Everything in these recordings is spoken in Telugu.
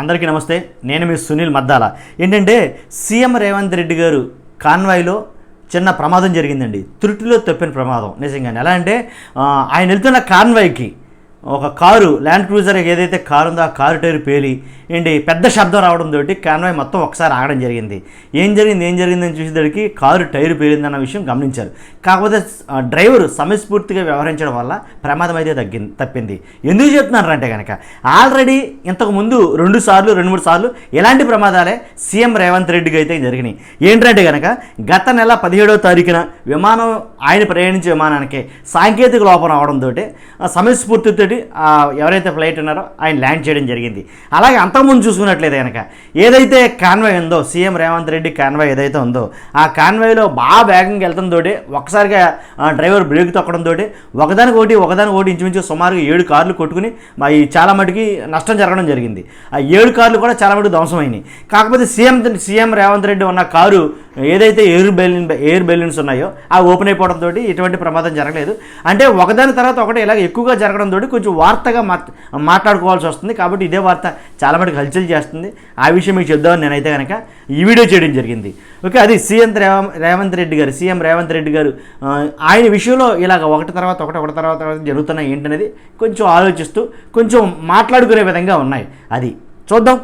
అందరికీ నమస్తే నేను మీ సునీల్ మద్దాల. ఏంటంటే సీఎం రేవంత్ రెడ్డి గారు కాన్వాయ్లో చిన్న ప్రమాదం జరిగిందండి. త్రుటిలో తప్పిన ప్రమాదం నిజంగానే. ఎలా అంటే ఆయన వెళ్తున్న కాన్వాయ్కి ఒక కారు ల్యాండ్ క్రూజర్ ఏదైతే కారు ఉందో ఆ కారు టైర్ పేలి ఏంటి పెద్ద శబ్దం రావడం తోటి కాన్వాయ్ మొత్తం ఒకసారి ఆగడం జరిగింది. ఏం జరిగింది? ఏం జరిగిందని చూసేసరికి కారు టైర్ పేలిందన్న విషయం గమనించారు. కాకపోతే డ్రైవర్ సమయస్ఫూర్తిగా వ్యవహరించడం వల్ల ప్రమాదం అయితే తగ్గింది తప్పింది. ఎందుకు చెప్తున్నారు అంటే కనుక ఆల్రెడీ ఇంతకు ముందు రెండు సార్లు రెండు మూడు సార్లు ఇలాంటి ప్రమాదాలే సీఎం రేవంత్ రెడ్డికి అయితే జరిగినాయి. ఏంటంటే కనుక గత నెల పదిహేడవ తారీఖున విమానం ఆయన ప్రయాణించే విమానానికి సాంకేతిక లోపం అవడంతో సమయస్ఫూర్తితోటి ఆ, ఎవరైతే ఫ్లైట్ ఉన్నారో ఆయన ల్యాండ్ చేయడం జరిగింది. అలాగే అంతకుముందు చూసుకున్నట్లయితే కనుక ఏదైతే కాన్వాయ్ ఉందో సీఎం రేవంత్ రెడ్డి కాన్వాయ్ ఏదైతే ఉందో ఆ కాన్వాయ్లో బాగా వేగంగా వెళ్తుందో ఒక్కసారిగా డ్రైవర్ బ్రేక్ తొక్కడంతో ఒకదానికి ఒకటి ఒకదానికి ఒకటి ఇంచుమించు సుమారుగా ఏడు కార్లు కొట్టుకుని మా ఈ చాలా మటుకి నష్టం జరగడం జరిగింది. ఆ ఏడు కార్లు కూడా చాలా మటుకు ధ్వంసమైనాయి. కాకపోతే సీఎం సీఎం రేవంత్ రెడ్డి ఉన్న కారు ఏదైతే ఎయిర్ బెలూన్ ఎయిర్ బెలూన్స్ ఉన్నాయో ఆ ఓపెన్ అయిపోవడంతో ఇటువంటి ప్రమాదం జరగలేదు. అంటే ఒకదాని తర్వాత ఒకటి ఇలాగ ఎక్కువగా జరగడంతో కొంచెం వార్తగా మాట్లాడుకోవాల్సి వస్తుంది. కాబట్టి ఇదే వార్త చాలా మటుకు హల్చల్ చేస్తుంది. ఆ విషయం మీకు చెప్దామని నేనైతే కనుక ఈ వీడియో చేయడం జరిగింది. ఓకే అది సీఎం రేవంత్ రెడ్డి గారు సీఎం రేవంత్ రెడ్డి గారు ఆయన విషయంలో ఇలాగ ఒకటి తర్వాత ఒకటి ఒకటి తర్వాత జరుగుతున్నాయి ఏంటనేది కొంచెం ఆలోచిస్తూ కొంచెం మాట్లాడుకునే విధంగా ఉన్నాయి. అది చూద్దాం.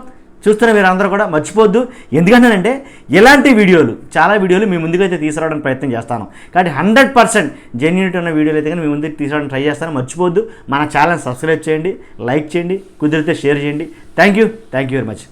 చూస్తున్న మీరు అందరూ కూడా మర్చిపోద్దు ఎందుకంటేనంటే ఇలాంటి వీడియోలు చాలా వీడియోలు మీ ముందుకైతే తీసుకురావడానికి ప్రయత్నం చేస్తాను. కాబట్టి హండ్రెడ్ పర్సెంట్ జెన్యూనిటీ ఉన్న వీడియోలు అయితే కానీ మీ ముందుకు తీసుకురావడానికి ట్రై చేస్తాను. మర్చిపోద్దు మన ఛానల్ సబ్స్క్రైబ్ చేయండి లైక్ చేయండి కుదిరితే షేర్ చేయండి. Thank you. Thank you very much.